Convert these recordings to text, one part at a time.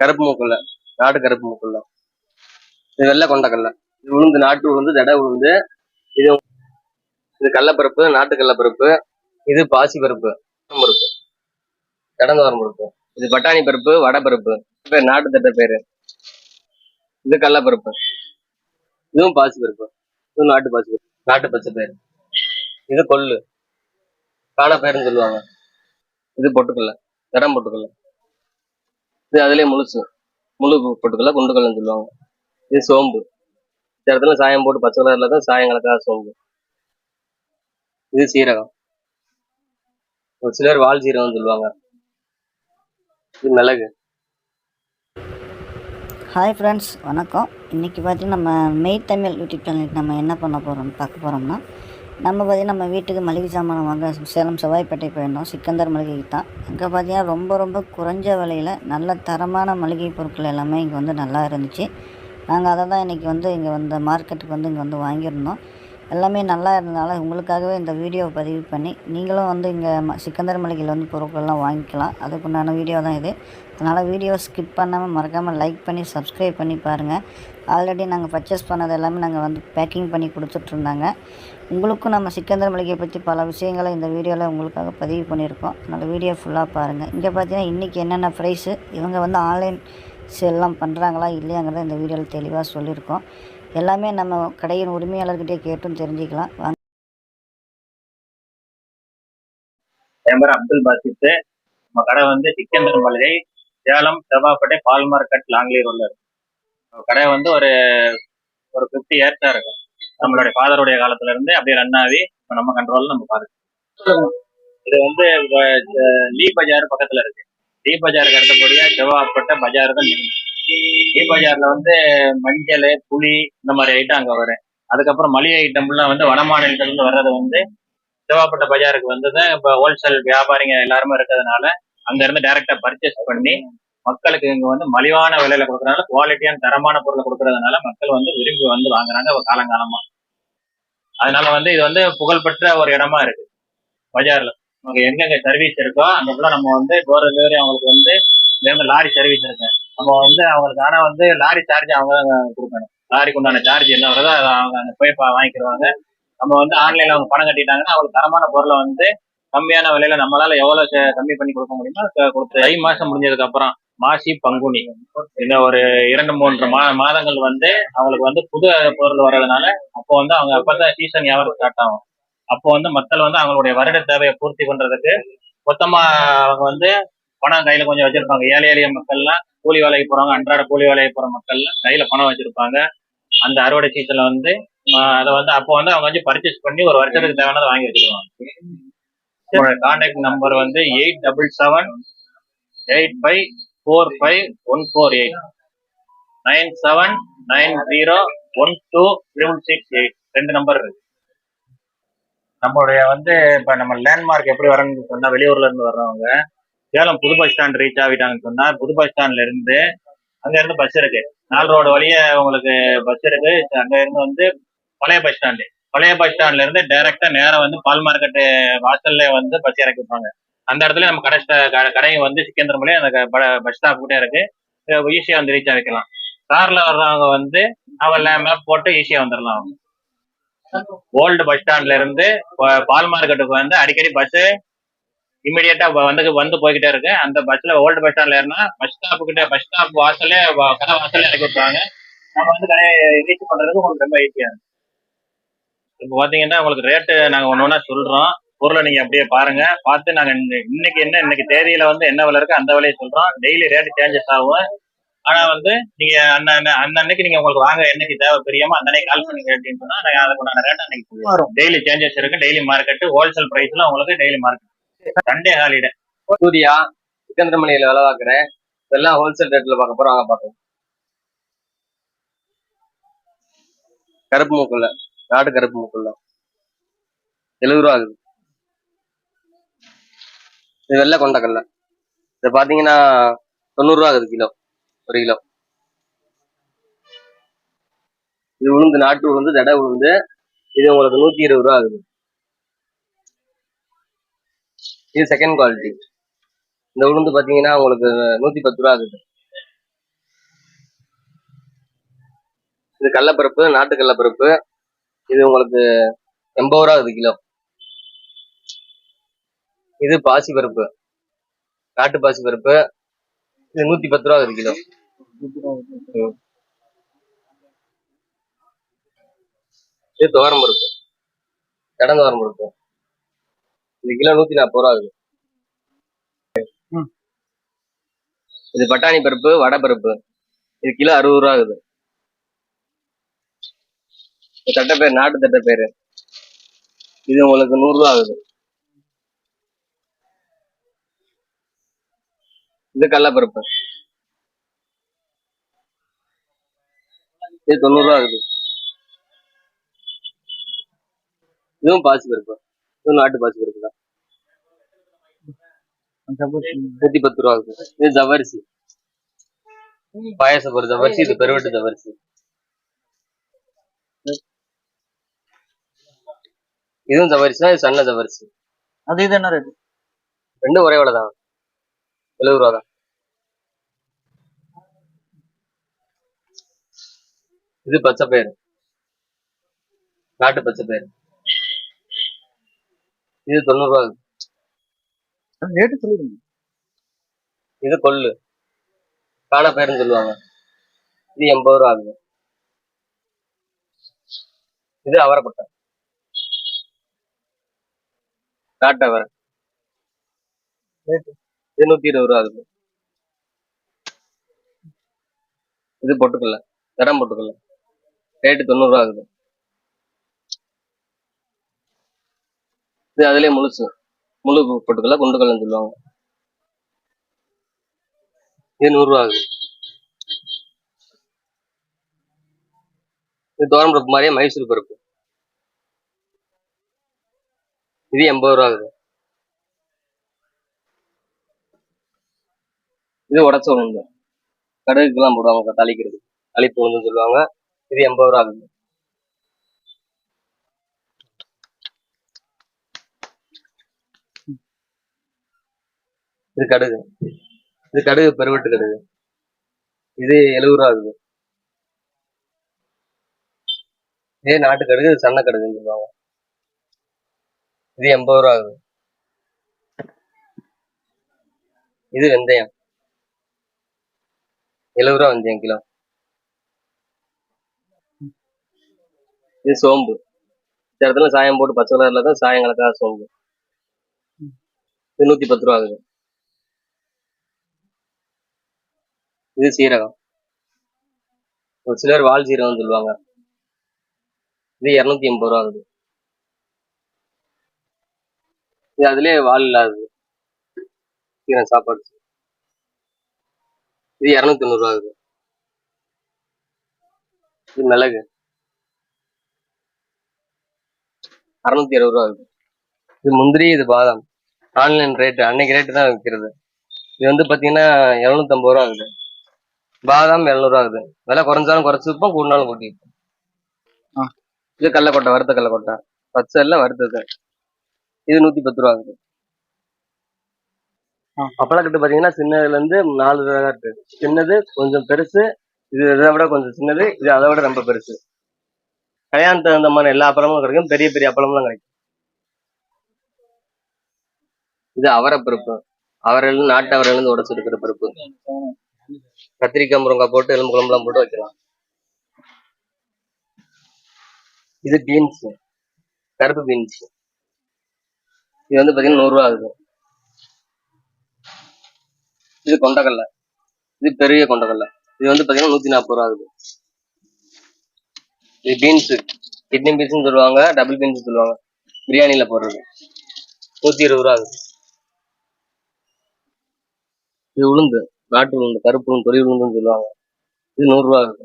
கருப்பு மூக்கல்ல நாட்டு கருப்பு மூக்கல்ல இது வெள்ளை கொண்டக்கல்ல. இது உளுந்து நாட்டு உளுந்து தடை உளுந்து. இது இது கடலப்பருப்பு நாட்டு கடலப்பருப்பு இது பாசி பருப்பு. பருப்பு. கடந்தோரம் பருப்பு. இது பட்டாணி பருப்பு வடை பருப்பு. இது பேர் நாட்டு தட்ட பேரு. இது கடலப்பருப்பு இதுவும் பாசி பருப்பு. இதுவும் நாட்டு பாசி பருப்பு. நாட்டு பச்சை பயிறு. இது கொள்ளு. காண சொல்லுவாங்க. இது பொட்டுக்கல்ல. தடம் பொட்டுக்கல்ல. இது அதுலேயே முழுசு முழு பொட்டுக்கல்ல குண்டுக்கல்லன்னு சொல்லுவாங்க. இது சோம்பு. இந்த இடத்துல சாயம் போட்டு பச்சை கலர்ல தான் சாயம் கலக்காத சோம்பு. இது சீரகம். ஒரு சிலர் வால் சீரகம்னு சொல்லுவாங்க. இது மிளகு. ஹாய் ஃப்ரெண்ட்ஸ் வணக்கம். இன்றைக்கி பார்த்தீங்கன்னா நம்ம மெய் தமிழ் யூடியூப் சேனலுக்கு நம்ம என்ன பண்ண போகிறோம்னு பார்க்க போகிறோம்னா நம்ம பார்த்தீங்கன்னா நம்ம வீட்டுக்கு மளிகை சாமான் வாங்க சேலம் செவ்வாய்ப்பேட்டை போயிருந்தோம். சிக்கந்தர் மளிகைக்கு தான். அங்கே பார்த்தீங்கன்னா ரொம்ப ரொம்ப குறைஞ்ச விலையில் நல்ல தரமான மளிகை பொருட்கள் எல்லாமே இங்கே வந்து நல்லா இருந்துச்சு. நாங்கள் அதை தான் இன்றைக்கி வந்து இங்கே வந்த மார்க்கெட்டுக்கு வந்து இங்கே வந்து வாங்கியிருந்தோம். எல்லாமே நல்லா இருந்தனால உங்களுக்காகவே இந்த வீடியோவை பதிவு பண்ணி நீங்களும் வந்து இங்கே ம சிக்கந்தர் மளிகையில் வந்து பொருட்கள்லாம் வாங்கிக்கலாம். அதுக்குண்டான வீடியோ தான் இது. அதனால் வீடியோ ஸ்கிப் பண்ணாமல் மறக்காமல் லைக் பண்ணி சப்ஸ்கிரைப் பண்ணி பாருங்கள் ஆல்ரெடி நாங்கள் பர்ச்சேஸ் பண்ணது எல்லாமே நாங்கள் வந்து பேக்கிங் பண்ணி கொடுத்துட்ருந்தாங்க உங்களுக்கும் நம்ம சிக்கந்தர் மளிகையை பற்றி பல விஷயங்களை இந்த வீடியோவில் உங்களுக்காக பதிவு பண்ணியிருக்கோம். அதனால் வீடியோ ஃபுல்லாக பாருங்கள் இங்கே பார்த்தீங்கன்னா இன்றைக்கி என்னென்ன ப்ரைஸு இவங்க வந்து ஆன்லைன் செல்லாம் பண்ணுறாங்களா இல்லையாங்கிறத இந்த வீடியோவில் தெளிவாக சொல்லியிருக்கோம். எல்லாமே நம்ம கடையின் உரிமையாளர்கிட்டே கேட்டும் தெரிஞ்சுக்கலாம். வாங்க என் பேர் அப்துல் பாசித்து நம்ம கடை வந்து சிக்கந்தர் மளிகை சேலம் செவ்வாப்பேட்டை பால் மார்க்கெட் லாங்லி உள்ள இருக்கு கடை வந்து ஒரு ஒரு ஃபிஃப்டி இயர்ஸாக இருக்கும் நம்மளுடைய ஃபாதருடைய காலத்துல இருந்து அப்படியே ரன் ஆகி நம்ம கண்ட்ரோல் நம்ம பாருங்க இது வந்து லீ பஜார் பக்கத்துல இருக்கு. லீ பஜாருக்கு அடுத்தபடியா செவ்வாப்பட்ட பஜார் தான் லீ பஜார்ல வந்து மஞ்சள் புளி இந்த மாதிரி ஐட்டம் அங்க வரும். அதுக்கப்புறம் மளிகை ஐட்டம்லாம் வந்து வட மாநிலத்துல இருந்து வர்றது வந்து செவ்வாப்பட்ட பஜாருக்கு வந்தது இப்போ ஹோல்சேல் வியாபாரிங்க எல்லாருமே இருக்கிறதுனால அங்க இருந்து டைரக்டா பர்ச்சேஸ் பண்ணி மக்களுக்கு இங்க வந்து மலிவான விலையில கொடுக்கறதுனால குவாலிட்டியான தரமான பொருளை கொடுக்கறதுனால மக்கள் வந்து விரும்பி வந்து வாங்குறாங்க ஒரு காலங்காலமா. அதனால வந்து இது வந்து புகழ்பெற்ற ஒரு இடமா இருக்கு. பஜார்ல. நமக்கு எங்கெங்க சர்வீஸ் இருக்கோ அங்க ஃபுல்லா நம்ம வந்து டோர் டெலிவரி அவங்களுக்கு வந்து இங்க லாரி சர்வீஸ் இருக்கு. நம்ம வந்து அவங்களுக்கு ஆனா வந்து லாரி சார்ஜ் அவங்க தான் கொடுக்கணும். லாரிக்கு உண்டான சார்ஜ் என்ன வருதோ அதை அவங்க அந்த போய் பா- வாங்கிக்கிடுவாங்க நம்ம வந்து ஆன்லைன்ல அவங்க பணம் கட்டிட்டாங்கன்னா அவங்களுக்கு தரமான பொருளை வந்து கம்மியான விலையில நம்மளால எவ்வளவு கம்மி பண்ணி கொடுக்க முடியுமோ கொடுத்து தை மாசம் முடிஞ்சதுக்கு அப்புறம் மாசி பங்குனி. இந்த ஒரு இரண்டு மூன்று மா மாதங்கள் வந்து அவங்களுக்கு வந்து புது பொருள் வர்றதுனால அப்போ வந்து அவங்க அப்பதான் சீசன் வியாபாரம் ஸ்டார்ட் ஆகும். அப்போ வந்து மக்கள் வந்து அவங்களுடைய வருட தேவையை பூர்த்தி பண்றதுக்கு மொத்தமா அவங்க வந்து பணம் கையில கொஞ்சம் வச்சிருப்பாங்க. ஏழை எளிய மக்கள்லாம் கூலி வேலைக்கு போறவங்க அன்றாட கூலி வேலைக்கு போற மக்கள்லாம் கையில பணம் வச்சிருப்பாங்க. அந்த அறுவடை சீசன்ல வந்து அதை வந்து அப்போ வந்து அவங்க வந்து பர்ச்சேஸ் பண்ணி ஒரு வருஷத்துக்கு தேவையானதை வாங்கி வச்சுக்குவாங்க கான்டாக்ட் நம்பர் வந்து eight double seven eight five four five one four eight nine seven nine zero one two triple six eight ரெண்டு நம்பர் இருக்கு. நம்மளுடைய வந்து இப்ப நம்ம லேண்ட்மார்க் எப்படி வரணும்னு சொன்னா வெளியூர்ல இருந்து வர்றவங்க சேலம் புது பஸ் ஸ்டாண்ட் ரீச் ஆகிட்டாங்கன்னு சொன்னால் புது பஸ் ஸ்டாண்ட்ல இருந்து அங்க இருந்து பஸ் இருக்கு. நாலு ரோடு வழியே உங்களுக்கு பஸ் இருக்கு. அங்க இருந்து வந்து பழைய பஸ் ஸ்டாண்டு பழைய பஸ் ஸ்டாண்ட்ல இருந்து டைரக்டா நேரம் வந்து பால் மார்க்கெட்டு வாசல்ல வந்து பஸ் இறக்கிப்பாங்க அந்த இடத்துல நம்ம கடை கடையை கடைங்க வந்து சிக்கந்தரமலை அந்த பஸ் ஸ்டாப் கூட இருக்கு. ஈஸியா வந்து ரீச் ஆகிக்கலாம் கார்ல வர்றவங்க வந்து அவன் மேப் போட்டு ஈஸியா வந்துடலாம். அவங்க ஓல்டு பஸ் ஸ்டாண்ட்ல இருந்து பால் மார்க்கெட்டுக்கு வந்து அடிக்கடி பஸ் இமிடியேட்டா வந்து வந்து போய்கிட்டே இருக்கு. அந்த பஸ்ல ஓல்டு பஸ் ஸ்டாண்ட்ல ஏறினா பஸ் ஸ்டாப் கிட்ட பஸ் ஸ்டாப் வாசல்லே கடை வாசல்லே இறக்கி விட்டுருவாங்க. நம்ம வந்து கடையை ரீச் பண்றதுக்கு உங்களுக்கு ரொம்ப ஈஸியா இருக்கு இப்போ பாத்தீங்கன்னா உங்களுக்கு ரேட்டு நாங்க ஒன்று ஒன்றா சொல்றோம். பொருளை நீங்க அப்படியே பாருங்க. பார்த்து நாங்க இன்ன- இன்னைக்கு என்ன இன்னைக்கு தேதியில வந்து என்ன விலை இருக்கு அந்த விலையை சொல்றோம். டெய்லி ரேட் சேஞ்சஸ் ஆகும். ஆனா வந்து நீங்க அந்த அன்னைக்கு நீங்க உங்களுக்கு வாங்க என்னைக்கு தேவை பிரியமோ அந்த அன்னைக்கு கால் பண்ணி கேட்டீங்கன்னு சொன்னா அதுக்குண்டான ரேட் அன்னைக்கு வரும். டெய்லி சேஞ்சஸ் இருக்கு. டெய்லி மார்க்கெட் ஹோல்சேல் பிரைஸ்ல உங்களுக்கு daily market Sunday holiday Surya சிக்கந்தரமணியில வேலை பார்க்குறேன். இதெல்லாம் ஹோல்சேல் ரேட்ல பார்க்க போறோம். வாங்க பார்க்கலாம். கருப்பு மூக்குள்ள நாட்டு கருப்பு மூக்குள்ள எழுபது ரூபா ஆகுது. இது வெள்ளை கொண்ட கொண்டக்கடலை. இதை பார்த்தீங்கன்னா தொண்ணூறுரூவா ஆகுது கிலோ ஒரு கிலோ. இது உளுந்து நாட்டு உளுந்து தட உளுந்து. இது உங்களுக்கு நூத்தி இருபது ரூபா ஆகுது. இது செகண்ட் குவாலிட்டி இந்த உளுந்து பார்த்தீங்கன்னா உங்களுக்கு நூத்தி பத்து ரூபா ஆகுது. இது கடலப்பருப்பு நாட்டு கடலப்பருப்பு. இது உங்களுக்கு எண்பது ரூபா ஆகுது கிலோ. இது பாசி பருப்பு. நாட்டு பாசி பருப்பு. இது நூத்தி பத்து ரூபா ஆகுது கிலோ. இது துவரம் பருப்பு. கடந்த வாரம் பருப்பு. இது கிலோ நூத்தி நாற்பது ரூபா ஆகுது. இது பட்டாணி பருப்பு வடை பருப்பு. இது கிலோ அறுபது ரூபா ஆகுது. தட்டை பேர் நாட்டு தட்டை பேர் இது உங்களுக்கு நூறு ரூபா ஆகுது. இது கடலப்பருப்பு. இது தொண்ணூறு ரூபா ஆகுது இதுவும் பாசி பருப்பு இதுவும் நாட்டு பாசி பருப்பு தான். நூத்தி பத்து ரூபா ஆகுது இது ஜவரிசி பாயசம் ஒரு ஜவரிசி இது பெருவெட்டு ஜவரிசி இதுவும் ஜவரிசி தான் இது சன்ன ஜவரிசி அது இது என்ன ரேட் ரெண்டும் ஒரே விலை தான் எழுபது ரூபா தான். இது பச்சை பயிறு. நாட்டு பச்சை பயிறு. இது தொண்ணூறு ரூபா. ரேட்டு சொல்லிடுங்க இது கொள்ளு. காணப்பயிறுன்னு சொல்லுவாங்க. இது எண்பது ரூபா ஆகுது. இது அவரைப்பட்டை. நாட்டு அவரை. இது நூத்தி இருபது ரூபா ஆகுது. இது பொட்டுக்கல்ல தரம் பொட்டுக்கல்ல ரேட்டு தொண்ணூறு ரூபா ஆகுது. இது அதுலயே முழுசு. முழு பொட்டுக்கல்ல குண்டுக்கல்லன்னு சொல்லுவாங்க. இது நூறு ரூபா ஆகுது. இது தோரம் பருப்பு மாதிரியே மைசூர் பருப்பு. இது எண்பது ரூபா ஆகுது. இது உடச்ச உளுந்து. கடுகுக்கெல்லாம் போடுவாங்க தாளிக்கிறது. தாளிப்பு உளுந்துன்னு சொல்லுவாங்க. இது எண்பது ரூபா ஆகுது. இது கடுகு. இது கடுகு பெருவெட்டு கடுகு. இது எழுபது ரூபா ஆகுது. இதே நாட்டு கடுகு இது சன்ன கடுகுன்னு சொல்லுவாங்க. இது எண்பது ரூபா ஆகுது. இது வெந்தயம். எழுபது ரூபா வெந்தயம் கிலோ. இது சோம்பு. இந்த இடத்துல சாயம் போட்டு பச்சை கலர்ல தான் சாயம் கலக்காத சோம்பு. இது நூத்தி பத்து ரூபா ஆகுது இது சீரகம். ஒரு சிலர் வால் சீரகம் சொல்லுவாங்க. இது இரநூத்தி எண்பது ரூபா ஆகுது இது அதுலயே வால் இல்லாதது. சீரகம் சாப்பாடு. இது இரநூத்தி தொண்ணூறு ரூபா ஆகுது இது மிளகு. அறுநூத்தி இருபது ரூபா ஆகுது இது முந்திரி இது பாதாம். ஆன்லைன் ரேட்டு அன்னைக்கு ரேட்டு தான் விற்கிறது. இது வந்து பாத்தீங்கன்னா எழுநூத்தம்பது ரூபா ஆகுது பாதாம் எழுநூறுவா ஆகுது விலை குறைஞ்சாலும் குறைச்சு விற்போம் கூடினாலும் கூட்டி விற்போம். ஆ. இது கடலக்கொட்டை வறுத்த கடலக்கொட்டை பச்சை எல்லாம் வறுத்தது இது நூத்தி பத்து ரூபா ஆகுது. அப்பளக்கட்டு பாத்தீங்கன்னா சின்னதுல இருந்து நாலு ரகம் இருக்கு. சின்னது கொஞ்சம் பெருசு இது இதை விட கொஞ்சம் சின்னது இது அதை விட ரொம்ப பெருசு. கல்யாணத்துக்கு தகுந்த மாதிரி எல்லா அப்பளமும் கிடைக்கும். பெரிய பெரிய அப்பளம்லாம் கிடைக்கும். இது அவரை பருப்பு அவரை நாட்டு அவரையில இருந்து உடச்சு எடுக்கிற பருப்பு கத்திரிக்காய் முருங்காய் போட்டு எலும்பு குழம்புலாம் போட்டு வைக்கலாம் இது பீன்ஸ் கருப்பு பீன்ஸ் இது வந்து பாத்தீங்கன்னா நூறுரூவா ஆகுது. இது கொண்டக்கடலை. இது பெரிய கொண்டக்கடலை. இது வந்து பாத்தீங்கன்னா நூத்தி நாற்பது ரூபா ஆகுது. இது பீன்ஸ் கிட்னி பீன்ஸ்னு சொல்லுவாங்க டபுள் பீன்ஸ் சொல்லுவாங்க. பிரியாணியில போடுறது. நூத்தி இருபது ரூபா ஆகுது. இது உளுந்து நாட்டு உளுந்து கருப்பு உளுந்து தொழில் உளுந்துன்னு சொல்லுவாங்க. இது நூறு ரூபா ஆகுது.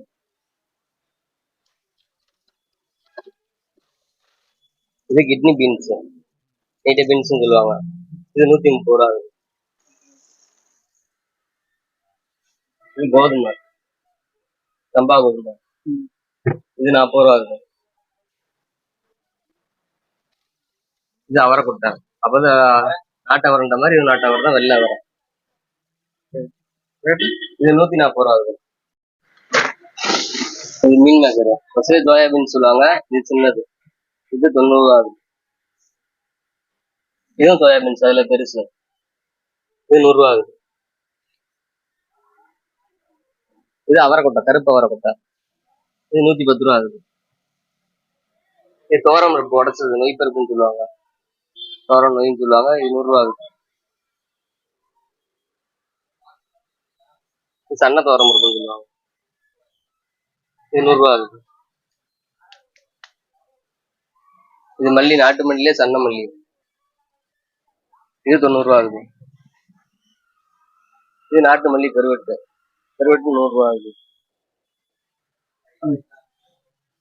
இது கிட்னி பீன்ஸ் நீட்ட பீன்ஸ்னு சொல்லுவாங்க. இது நூத்தி முப்பது ரூபா ஆகுது. இது கோதுமை. சம்பா கோதுமை. இது நாற்பது ரூபா இருக்கும் இது அவரைக்கொட்டை அப்பதான் நாட்டு மாதிரி இது நாட்டவர் தான் வெள்ளை அவரை இது நூத்தி நாற்பது ரூபா ஆகுது இது மீன் மேக்கர் ஃபர்ஸ்ட் சோயாபீன் சொல்லுவாங்க. இது சின்னது. இது தொண்ணூறு ரூபா ஆகுது இதுவும் சோயாபீன்ஸ் அதுல பெருசு. இது நூறுரூவா ஆகுது இது அவரைக்கொட்டை கருப்பு அவரைக்கொட்டை இது நூத்தி பத்து ரூபா ஆகுது. இது தோரம் பருப்பு உடச்சது நொய் பருப்புன்னு சொல்லுவாங்க. தோரம் நொய்ன்னு சொல்லுவாங்க இது நூறுரூவா ஆகுது. இது சன்ன தோரம் பருப்புன்னு சொல்லுவாங்க. இது நூறுரூவா ஆகுது. இது மல்லி நாட்டு மல்லியிலே சன்ன மல்லி? இது தொண்ணூறுரூவா ஆகுது. இது நாட்டு மல்லி பெருவெட்டு. பெருவெட்டு நூறு ரூபா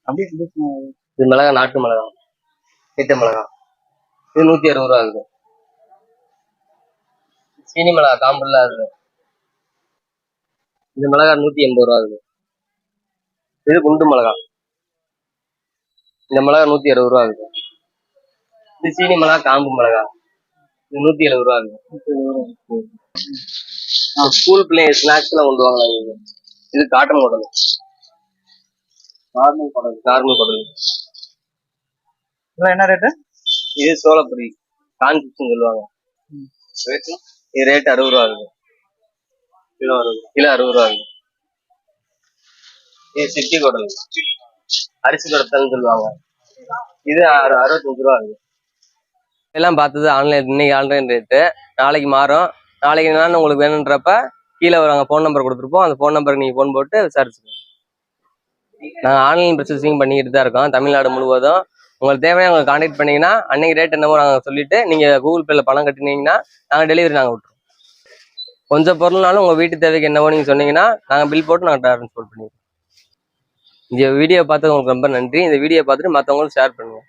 இது மிளகா நாட்டு மிளகா. நீட்ட மிளகா. இது நூத்தி அறுபது ரூபா ஆகுது சீனி மிளகா காம்புல ஆகுது இந்த மிளகா நூத்தி எண்பது ரூபா ஆகுது இது குண்டு மிளகா. இந்த மிளகா நூத்தி அறுபது ரூபா ஆகுது இது சீனி மிளகா காம்பு மிளகா. இது நூத்தி எழுபது ரூபா ஆகுது ஸ்கூல் பிள்ளைங்க ஸ்நாக்ஸ் எல்லாம் கொண்டு வாங்கலாம் இது இது காட்டன் குடல் நார்மல் குடல் நார்மல் குடல் என்ன ரேட்டு இது சோளப்பொரி கான்சிப்ஸ்னு சொல்லுவாங்க. ரேட்டு இது ரேட் அறுபது ரூபா ஆகுது. கிலோ அறுபது கிலோ அறுபது ரூபா ஆகுது. இது சிட்டி குடல் அரிசி குடத்தல்னு சொல்லுவாங்க. இது அறு- அறுபத்தஞ்சு ரூபா ஆகுது. எல்லாம் பார்த்தது ஆன்லைன் இன்னைக்கு ஆன்லைன் ரேட்டு நாளைக்கு மாறும். நாளைக்கு என்னன்னு உங்களுக்கு வேணுன்றப்ப கீழே ஒரு அங்கே ஃபோன் நம்பர் கொடுத்துருப்போம். அந்த ஃபோன் நம்பருக்கு நீங்கள் ஃபோன் போட்டு விசாரிச்சுக்கோங்க நாங்கள் ஆன்லைன் ப்ரொசஸிங் பண்ணிக்கிட்டு தான் இருக்கோம். தமிழ்நாடு முழுவதும். உங்களுக்கு தேவையான உங்களை காண்டக்ட் பண்ணீங்கன்னா அன்னைக்கு ரேட் என்னமோ நாங்கள் சொல்லிட்டு நீங்கள் கூகுள் பேல பணம் கட்டினீங்கன்னா நாங்கள் டெலிவரி நாங்கள் விட்டுருவோம். கொஞ்சம் பொருள்னாலும் உங்கள் வீட்டு தேவைக்கு என்னவோ நீங்கள் சொன்னீங்கன்னா நாங்கள் பில் போட்டு நாங்கள் ட்ரான்ஸ்போர்ட் பண்ணிடுவோம் இந்த வீடியோ பார்த்து உங்களுக்கு ரொம்ப நன்றி. இந்த வீடியோ பார்த்துட்டு மற்றவங்களும் ஷேர் பண்ணுங்கள்